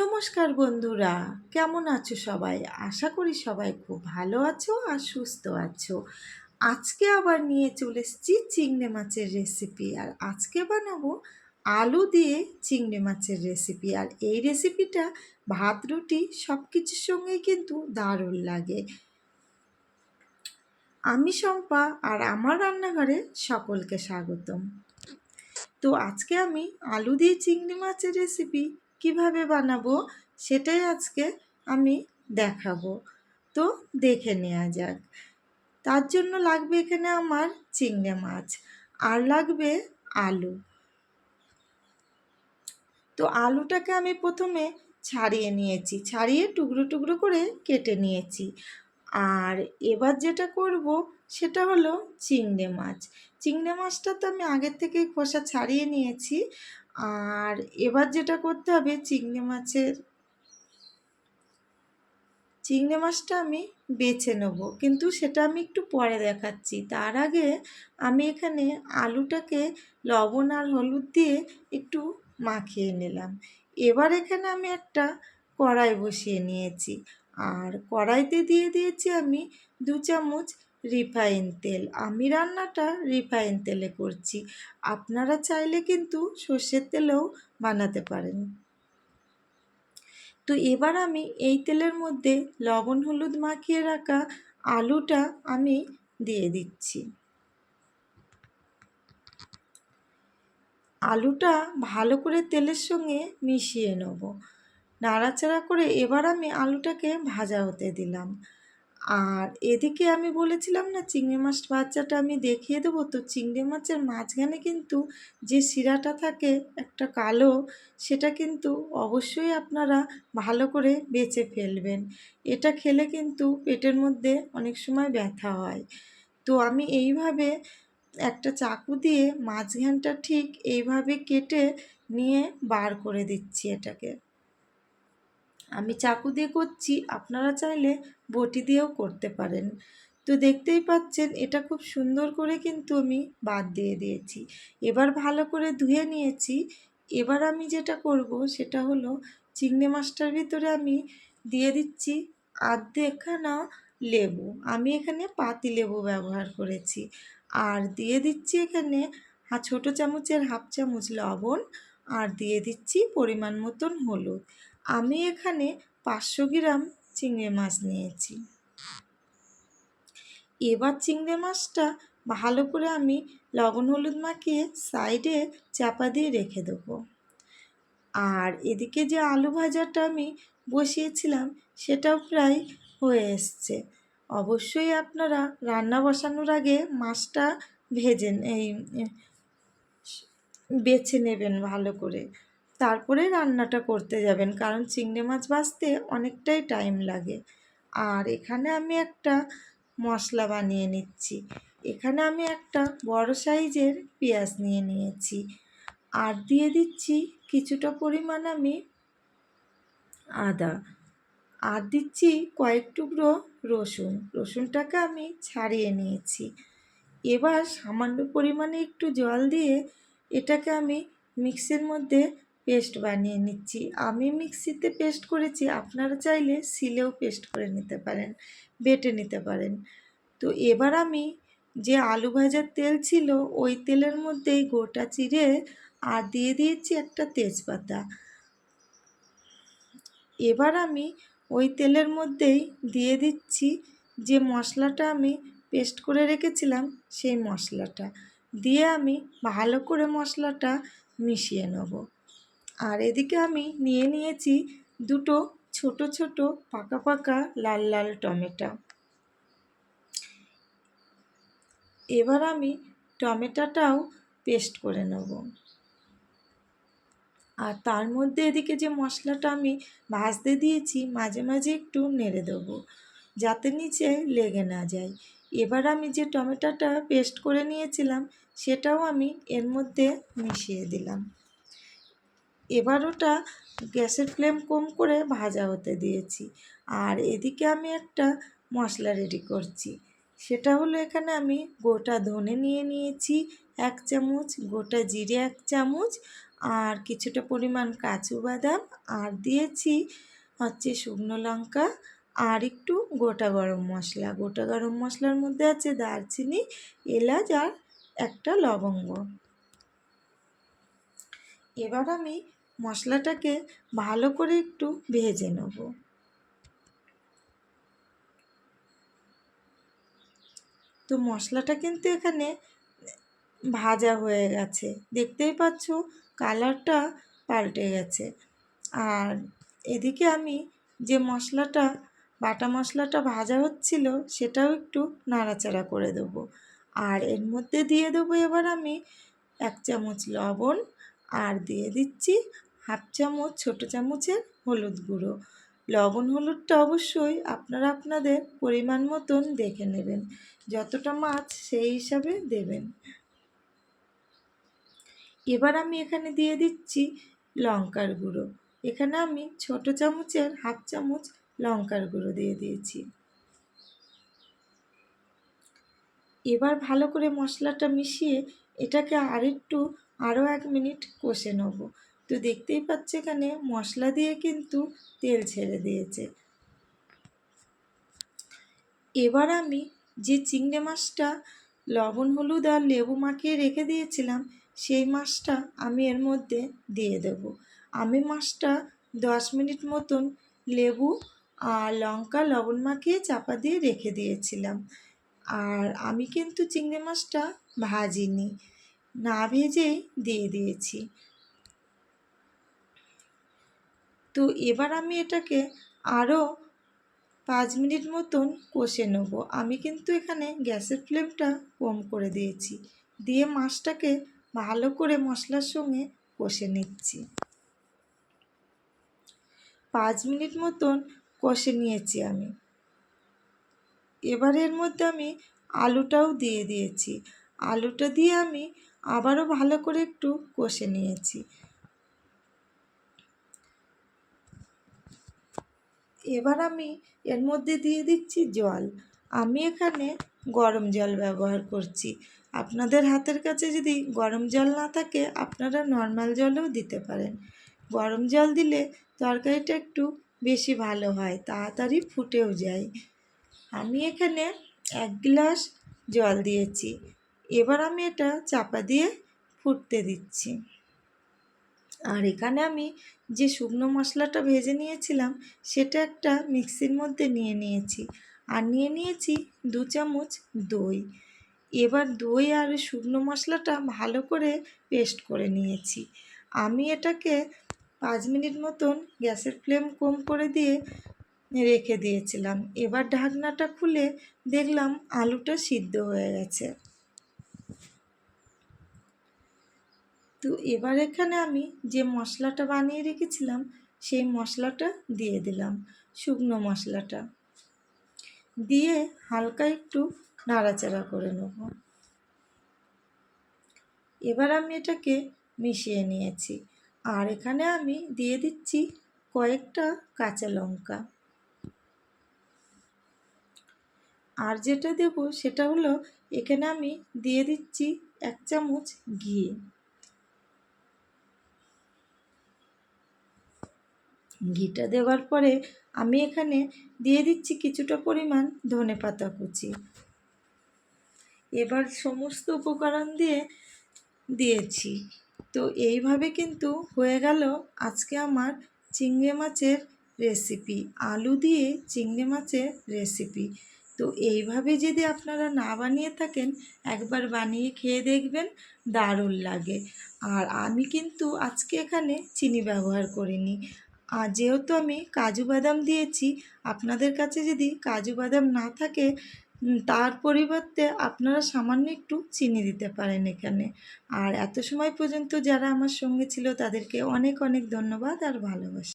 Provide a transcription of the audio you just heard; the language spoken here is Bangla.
নমস্কার বন্ধুরা, কেমন আছো সবাই? আশা করি সবাই খুব ভালো আছো আর সুস্থ আছো। আজকে আবার নিয়ে চলে এসেছি চিংড়ি মাছের রেসিপি আর আজকে বানাবো আলু দিয়ে চিংড়ি মাছের রেসিপি আর এই রেসিপিটা ভাত, রুটি সব কিছুর সঙ্গেই কিন্তু দারুণ লাগে। আমি শম্পা আর আমার রান্নাঘরে সকলকে স্বাগতম। তো আজকে আমি আলু দিয়ে চিংড়ি মাছের রেসিপি কীভাবে বানাবো সেটাই আজকে আমি দেখাবো। তো দেখে নেওয়া যাক। তার জন্য লাগবে এখানে আমার চিংড়ি মাছ আর লাগবে আলু। তো আলুটাকে আমি প্রথমে ছাড়িয়ে নিয়েছি, ছাড়িয়ে টুকরো টুকরো করে কেটে নিয়েছি। আর এবার যেটা করব সেটা হলো চিংড়ে মাছ। চিংড়ে মাছটা তো আমি আগের থেকেই খোসা ছাড়িয়ে নিয়েছি। আর এবার যেটা করতে হবে চিংড়ি মাছের, চিংড়ি মাছটা আমি বেছে নেব। কিন্তু সেটা আমি একটু পরে দেখাচ্ছি। তার আগে আমি এখানে আলুটাকে লবণ আর হলুদ দিয়ে একটু মাখিয়ে নিলাম। এবার এখানে আমি একটা কড়াই বসিয়ে নিয়েছি। আর কড়াইতে দিয়ে দিয়েছি আমি দু চামচ রিফাইন তেল। আমি রান্নাটা রিফাইন তেলে করছি। আপনারা চাইলে কিন্তু সর্ষের তেলেও বানাতে পারেন। তো এবার আমি এই তেলের মধ্যে লবণ, হলুদ মাখিয়ে রাখা আলুটা আমি দিয়ে দিচ্ছি। আলুটা ভালো করে তেলের সঙ্গে মিশিয়ে নেব। নাড়াচাড়া করে এবার আমি আলুটাকে ভাজা হতে দিলাম। আর এদিকে আমি বলেছিলাম না, চিংড়ি মাছ বাচ্চাটা আমি দেখিয়ে দেবো। তো চিংড়ি মাছের মাঝখানে কিন্তু যে শিরাটা থাকে, একটা কালো, সেটা কিন্তু অবশ্যই আপনারা ভালো করে বেছে ফেলবেন। এটা খেলে কিন্তু পেটের মধ্যে অনেক সময় ব্যথা হয়। তো আমি এইভাবে একটা চাকু দিয়ে মাঝখানটা ঠিক এইভাবে কেটে নিয়ে বার করে দিচ্ছি এটাকে। আমি চাকু দিয়ে করছি, আপনারা চাইলে বটি দিয়েও করতে পারেন। তো দেখতেই পাচ্ছেন, এটা খুব সুন্দর করে কিন্তু আমি বাদ দিয়ে দিয়েছি। এবার ভালো করে ধুয়ে নিয়েছি। এবার আমি যেটা করব, সেটা হলো চিংড়ি মাছটার ভিতরে আমি দিয়ে দিচ্ছি আর্ধেকখানা লেবু। আমি এখানে পাতি লেবু ব্যবহার করেছি। আর দিয়ে দিচ্ছি এখানে ছোটো চামচের হাফ চামচ লবণ। আর দিয়ে দিচ্ছি পরিমাণ মতন হলুদ। আমি এখানে পাঁচশো গ্রাম চিংড়ি মাছ নিয়েছি। এবার চিংড়ি মাছটা ভালো করে আমি লবণ হলুদ মাখিয়ে সাইডে চাপা দিয়ে রেখে দেবো। আর এদিকে যে আলু ভাজাটা আমি বসিয়েছিলাম, সেটাও প্রায় হয়ে এসছে। অবশ্যই আপনারা রান্না বসানোর আগে মাছটা ভেজেন এই বেছে নেবেন ভালো করে। তারপরে রান্নাটা করতে যাবেন। কারণ চিংড়ি মাছ ভাজতে অনেকটাই টাইম লাগে। আর এখানে আমি একটা মশলা বানিয়ে নিচ্ছি। এখানে আমি একটা বড় সাইজের পেঁয়াজ নিয়ে নিয়েছি। আর দিয়ে দিচ্ছি কিছুটা পরিমাণ আমি আদা। আর দিচ্ছি কয়েক টুকরো রসুন। রসুনটাকে আমি ছাড়িয়ে নিয়েছি। এবার সামান্য পরিমাণে একটু জল দিয়ে এটাকে আমি মিক্সির মধ্যে পেস্ট বানিয়ে নিচ্ছি। আমি মিক্সিতে পেস্ট করেছি, আপনারা চাইলে সিলেও পেস্ট করে নিতে পারেন, বেটে নিতে পারেন। তো এবার আমি যে আলু ভাজার তেল ছিল, ওই তেলের মধ্যেই গোটা চিড়ে আর দিয়ে দিয়েছি একটা তেজপাতা। এবার আমি ওই তেলের মধ্যেই দিয়ে দিচ্ছি যে মশলাটা আমি পেস্ট করে রেখেছিলাম, সেই মশলাটা। দিয়ে আমি ভালো করে মশলাটা মিশিয়ে নেব। আর এদিকে আমি নিয়ে নিয়েছি দুটো ছোট ছোট পাকা পাকা লাল লাল টমেটো। এবার আমি টমেটোটাও পেস্ট করে নেব। আর তার মধ্যে এদিকে যে মশলাটা আমি ভাজতে দিয়েছি, মাঝে মাঝে একটু নেড়ে দেবো যাতে নিচে লেগে না যায়। এবার আমি যে টমেটোটা পেস্ট করে নিয়েছিলাম, সেটাও আমি এর মধ্যে মিশিয়ে দিলাম। এবার ওটা গ্যাসের ফ্লেম কম করে ভাজা হতে দিয়েছি। আর এদিকে আমি একটা মশলা রেডি করছি। সেটা হলো এখানে আমি গোটা ধনে নিয়ে নিয়েছি, এক চামচ, গোটা জিরে এক চামচ, আর কিছুটা পরিমাণ কাজু বাদাম, আর দিয়েছি হচ্ছে শুকনো লঙ্কা, আর একটু গোটা গরম মশলা। গোটা গরম মশলার মধ্যে আছে দারচিনি, এলাচ, আর একটা লবঙ্গ। এবার আমি মশলাটাকে ভালো করে একটু ভেজে নেব। তো মশলাটা কিন্তু এখানে ভাজা হয়ে গেছে। দেখতেই পাচ্ছ কালারটা পাল্টে গেছে। আর এদিকে আমি যে মশলাটা, বাটা মশলাটা ভাজা হচ্ছিল সেটাও একটু নাড়াচাড়া করে দেবো। আর এর মধ্যে দিয়ে দেবো এবার আমি এক চামচ লবণ, আর দিয়ে দিচ্ছি হাফ চামচ, ছোটো চামচের হলুদ গুঁড়ো। লবণ হলুদটা অবশ্যই আপনারা আপনাদের পরিমাণ মতন দেখে নেবেন। যতটা মাছ সেই হিসাবে দেবেন। এবার আমি এখানে দিয়ে দিচ্ছি লঙ্কার গুঁড়ো। এখানে আমি ছোট চামচের হাফ চামচ লঙ্কার গুঁড়ো দিয়ে দিয়েছি। এবার ভালো করে মশলাটা মিশিয়ে এটাকে আরেকটু, আরও এক মিনিট কষে নেব। তো দেখতেই পাচ্ছে এখানে মশলা দিয়ে কিন্তু তেল ছেড়ে দিয়েছে। এবার আমি যে চিংড়ি মাছটা লবণ, হলুদ আর লেবু মাখিয়ে রেখে দিয়েছিলাম, সেই মাছটা আমি এর মধ্যে দিয়ে দেব। আমি মাছটা দশ মিনিট মতন লেবু আর লঙ্কা, লবণ মাখিয়ে চাপা দিয়ে রেখে দিয়েছিলাম। আর আমি কিন্তু চিংড়ি মাছটা ভাজিনি, না ভেজেই দিয়ে দিয়েছি। তো এবার আমি এটাকে আরও পাঁচ মিনিট মতন কষে নেব। আমি কিন্তু এখানে গ্যাসের ফ্লেমটা কম করে দিয়েছি। দিয়ে মাছটাকে ভালো করে মশলার সঙ্গে কষে নিচ্ছি। পাঁচ মিনিট মতন কষে নিয়েছি আমি। এবার এর মধ্যে আমি আলুটাও দিয়ে দিয়েছি। আলুটা দিয়ে আমি আবারও ভালো করে একটু কষে নিয়েছি। এবার আমি এর মধ্যে দিয়ে দিচ্ছি জল। আমি এখানে গরম জল ব্যবহার করছি। আপনাদের হাতের কাছে যদি গরম জল না থাকে, আপনারা নর্মাল জলও দিতে পারেন। গরম জল দিলে তরকারিটা একটু বেশি ভালো হয়, তাড়াতাড়ি ফুটেও যায়। আমি এখানে এক গ্লাস জল দিয়েছি। এবার আমি এটা চাপা দিয়ে ফুটতে দিচ্ছি। আর এখানে আমি যে শুকনো মশলাটা ভেজে নিয়েছিলাম, সেটা একটা মিক্সির মধ্যে নিয়ে নিয়েছি। আর নিয়ে নিয়েছি দু চামচ দই। এবার দই আর শুকনো মশলাটা ভালো করে পেস্ট করে নিয়েছি। আমি এটাকে পাঁচ মিনিট মতন গ্যাসের ফ্লেম কম করে দিয়ে রেখে দিয়েছিলাম। এবার ঢাকনাটা খুলে দেখলাম আলুটা সিদ্ধ হয়ে গেছে। তো এবার এখানে আমি যে মশলাটা বানিয়ে রেখেছিলাম, সেই মশলাটা দিয়ে দিলাম, শুকনো মশলাটা। দিয়ে হালকা একটু নাড়াচাড়া করে নেব। এবার আমি এটাকে মিশিয়ে নিয়েছি। আর এখানে আমি দিয়ে দিচ্ছি কয়েকটা কাঁচা লঙ্কা। আর যেটা দেব সেটা হলো, এখানে আমি দিয়ে দিচ্ছি এক চামচ ঘি। ঘিটা দেওয়ার পরে আমি এখানে দিয়ে দিচ্ছি কিছুটা পরিমাণ ধনে পাতা কুচি। এবার সমস্ত উপকরণ দিয়ে দিয়েছি। তো এইভাবে কিন্তু হয়ে গেল আজকে আমার চিংড়ি মাছের রেসিপি। আলু দিয়ে চিংড়ি মাছের রেসিপি। তো এইভাবে যদি আপনারা না বানিয়ে থাকেন, একবার বানিয়ে খেয়ে দেখবেন, দারুণ লাগে। আর আমি কিন্তু আজকে এখানে চিনি ব্যবহার করিনি। আর যেহেতু আমি কাজু বাদাম দিয়েছি, আপনাদের কাছে যদি কাজু বাদাম না থাকে তার পরিবর্তে আপনারা সামান্য একটু চিনি দিতে পারেন এখানে। আর এত সময় পর্যন্ত যারা আমার সঙ্গে ছিল, তাদেরকে অনেক অনেক ধন্যবাদ আর ভালোবাসা।